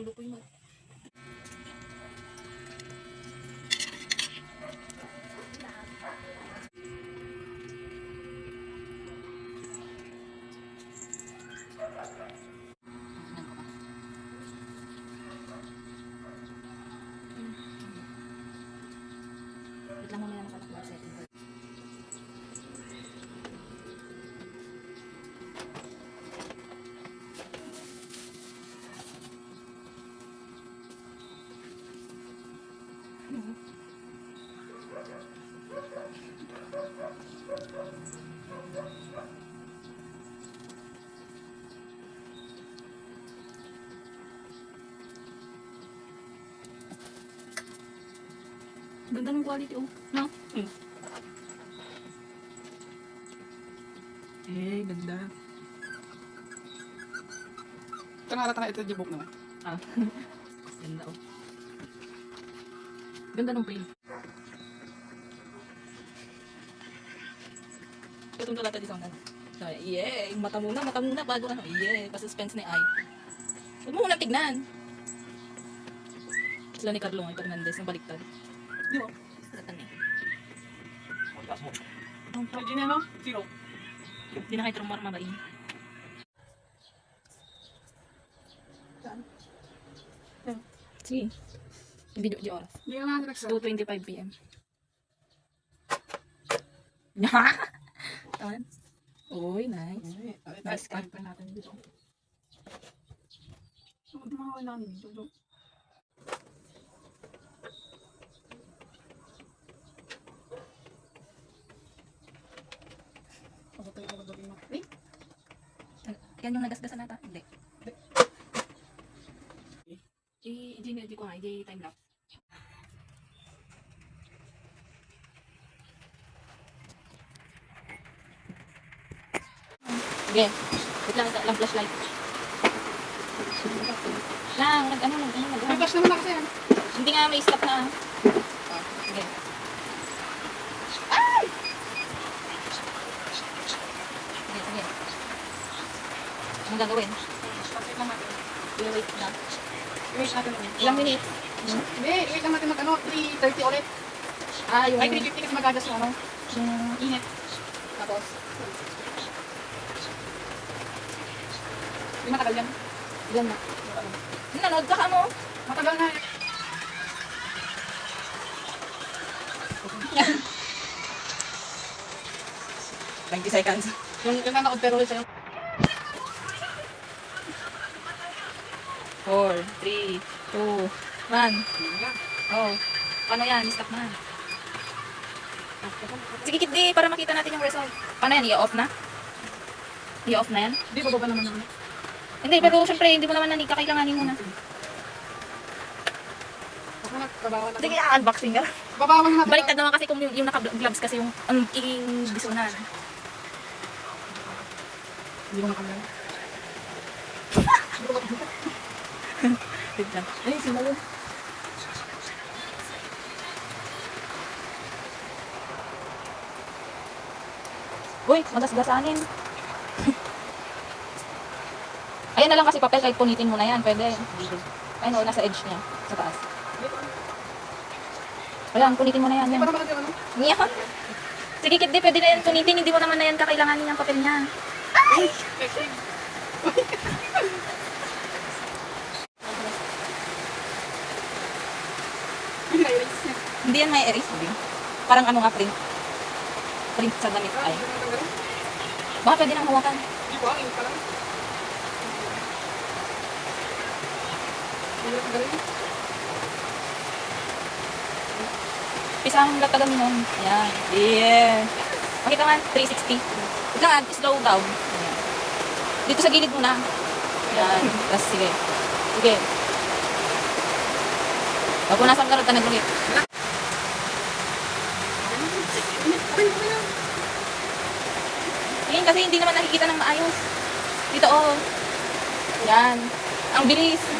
Yung Wait lang muna yan pala kung setting Ganda ng quality oh. No? Eh, ganda. Ito na ito book naman. Ah. Ganda oh. Ganda ng print. Itong dala dito na. Ay, yeah, mata muna, mata muna bago ano. Yeah, pa-suspense ni Ay. Huwag mo munang tignan. Sila ni Carlo Hernandez, yung baliktad. Di ba? Satan eh. Hindi na, no? Zero. Hindi na kayo trumar mabain. Sige. Video di oras. Hindi ka nga nagsa. 2.25 p.m. Tama? Uy, nice. Nice ka. Eh, Yan yung nagasgasan nata? Hindi. I, i, i, i, ko nga, i, time lapse. Sige. Wait lang, lang flashlight. Lang, nag ano, nag ano, nag may flash naman na kasi yan. Hindi nga may stop na. Ah, Sige. Ay! Sige, sige. Anong gagawin? Wait lang natin. I-wait na. Wait natin. Ilang minutes? Hindi, wait lang natin mag ano, 3.30 ulit. Ah, yung... Ay, 3.50 kasi magagas yung ano, yung init. Tapos, matagal yan. Yan na. Nanood ka mo? Matagal na yan. Twenty seconds. Yung, yung nanood pero sa'yo. Four, three, two, one. Oh. Paano yan? Stop na. Sige, kit di, para makita natin yung result. Paano yan? I-off na? I-off na yan? Hindi, bababa naman naman. Hindi, pero syempre, hindi mo naman nanika. Kailanganin mo na. Ako na, babawan na. Sige, unboxing ka. Babawan na. Baliktad naman kasi kung yung, yung naka-gloves kasi yung ang king bisunan. Hindi ko makamala. Wait lang. Ay, sinalo. Uy, magasgasanin. Ayan na lang kasi papel kahit punitin mo na yan. Pwede. Ayun o, nasa edge niya. Sa taas. Ayan, punitin mo na yan. Yan. pa. Yan. Sige, di, pwede na yan punitin. Hindi mo naman na yan kakailanganin yung papel niya. Niya. Hindi yan may erase. Hindi. Parang ano nga, print. Print sa damit. Ay. Baka pwede nang hawakan. Hindi ko alam, parang. Hindi tagalin. Pisang latagan nun. Yan. Yeah. Makita nga, 360. Ika nga, slow down. Ayan. Dito sa gilid muna. Yan. Tapos, sige. Sige. Pag kung nasa karot ka nag-ulit. Tingin kasi hindi naman nakikita ng maayos. Dito, oh. Yan. Ang bilis.